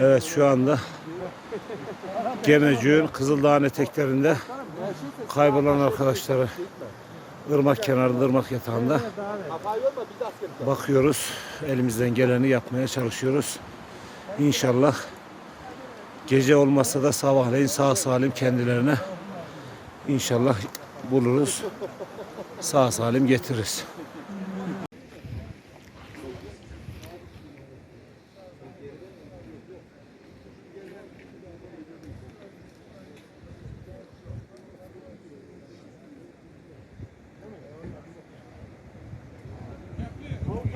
Evet şu anda Gemecüğün Kızıldağ'ın eteklerinde kaybolan arkadaşları ırmak kenarında, ırmak yatağında bakıyoruz. Elimizden geleni yapmaya çalışıyoruz. İnşallah gece olmasa da sabahleyin sağ salim kendilerine inşallah buluruz. Sağ salim getiririz.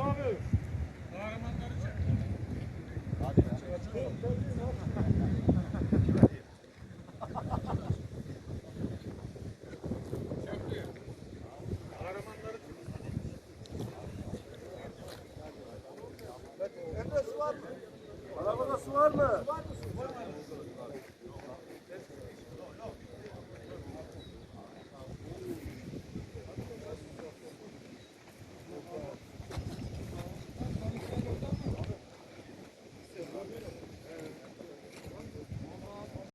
Abi. Arabada su var mı?